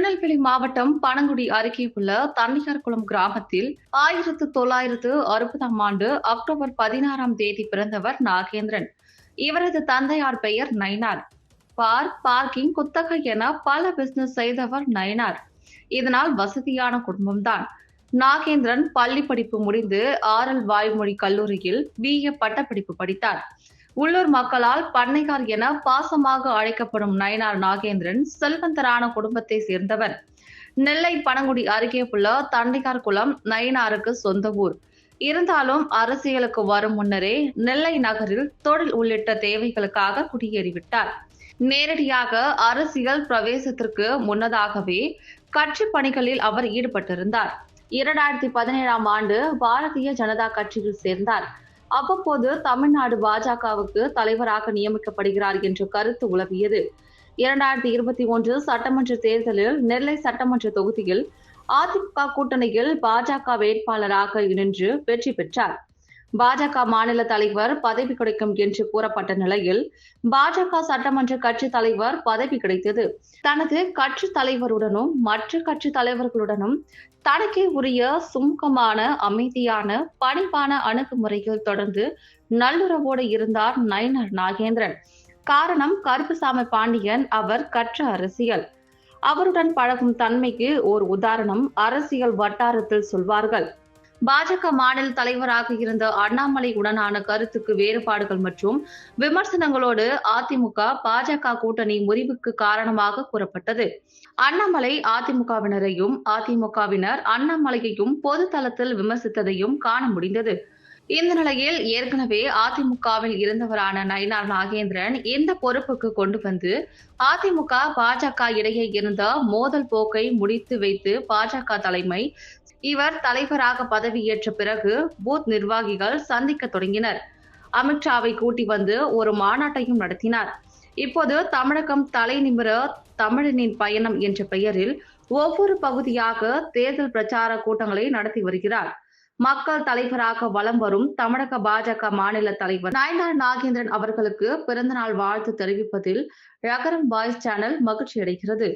திருநெல்வேலி மாவட்டம் பனங்குடி அருகே உள்ள தண்ணியார்குளம் கிராமத்தில் ஆயிரத்து தொள்ளாயிரத்து அறுபதாம் ஆண்டு அக்டோபர் பதினாறாம் தேதி பிறந்தவர் நாகேந்திரன். இவரது தந்தையார் பெயர் நயினார். பார் பார்க்கிங் குத்தகை என பல பிசினஸ் செய்தவர் நயினார். இதனால் வசதியான குடும்பம்தான். நாகேந்திரன் பள்ளி படிப்பு முடிந்து ஆரல் வாய்மொழி கல்லூரியில் பிஏ பட்டப்படிப்பு படித்தார். உள்ளூர் மக்களால் பண்ணையார் என பாசமாக அழைக்கப்படும் நயனார் நாகேந்திரன் செல்வந்தரான குடும்பத்தை சேர்ந்தவர். நெல்லை பனங்குடி அருகே உள்ள தண்டையார் குளம் நயனாருக்கு சொந்த ஊர். இருந்தாலும் அரசியலுக்கு வரும் முன்னரே நெல்லை நகரில் தொழில் உள்ளிட்ட தேவைகளுக்காக குடியேறிவிட்டார். நேரடியாக அரசியல் பிரவேசத்திற்கு முன்னதாகவே கட்சி பணிகளில் அவர் ஈடுபட்டிருந்தார். இரண்டாயிரத்தி பதினேழாம் ஆண்டு பாரதிய ஜனதா கட்சியில் சேர்ந்தார். அவ்வப்போது தமிழ்நாடு பாஜகவுக்கு தலைவராக நியமிக்கப்படுகிறார் என்ற கருத்து உலவியது. இரண்டாயிரத்தி இருபத்தி ஒன்று சட்டமன்ற தேர்தலில் நெல்லை சட்டமன்ற தொகுதியில் அதிமுக கூட்டணியில் பாஜக வேட்பாளராக நின்று வெற்றி பெற்றார். பாஜக மாநில தலைவர் பதவி கிடைக்கும் என்று கூறப்பட்ட நிலையில் பாஜக சட்டமன்ற கட்சி தலைவர் பதவி கிடைத்தது. தனது கட்சி தலைவருடனும் மற்ற கட்சி தலைவர்களுடனும் தனக்கே உரிய சுமூகமான அமைதியான பணிப்பான அணுகுமுறையில் தொடர்ந்து நல்லுறவோடு இருந்தார் நயனர் நாகேந்திரன். காரணம் கருப்புசாமி பாண்டியன் அவர் கற்ற அரசியல். அவருடன் பழகும் தன்மைக்கு ஓர் உதாரணம் அரசியல் வட்டாரத்தில் சொல்வார்கள். பாஜக மாநில தலைவராக இருந்த அண்ணாமலை உடனான கருத்துக்கு வேறுபாடுகள் மற்றும் விமர்சனங்களோடு அதிமுக பாஜக கூட்டணி முறிவுக்கு காரணமாக கூறப்பட்டது. அண்ணாமலை அதிமுகவினரையும் அதிமுகவினர் அண்ணாமலையையும் பொது தளத்தில் விமர்சித்ததையும் காண முடிந்தது. இந்த நிலையில் ஏற்கனவே அதிமுகவில் இருந்தவரான நயினார் நாகேந்திரன் இந்த பொறுப்புக்கு கொண்டு வந்து அதிமுக பாஜக இடையே இருந்த மோதல் போக்கை முடித்து வைத்து பாஜக தலைமை இவர் தலைவராக பதவியேற்ற பிறகு பூத் நிர்வாகிகள் சந்திக்க தொடங்கினர். அமித்ஷாவை கூட்டி வந்து ஒரு மாநாட்டையும் நடத்தினார். இப்போது தமிழகம் தலை நிமிர தமிழனின் பயணம் என்ற பெயரில் ஒவ்வொரு பகுதியாக தேர்தல் பிரச்சார கூட்டங்களை நடத்தி வருகிறார். மக்கள் தலைவராக வலம் வரும் தமிழக பாஜக மாநில தலைவர் நாயனார் நாகேந்திரன் அவர்களுக்கு பிறந்தநாள் வாழ்த்து தெரிவிப்பதில் ரகரம் வாய்ஸ் சேனல் மகிழ்ச்சி அடைகிறது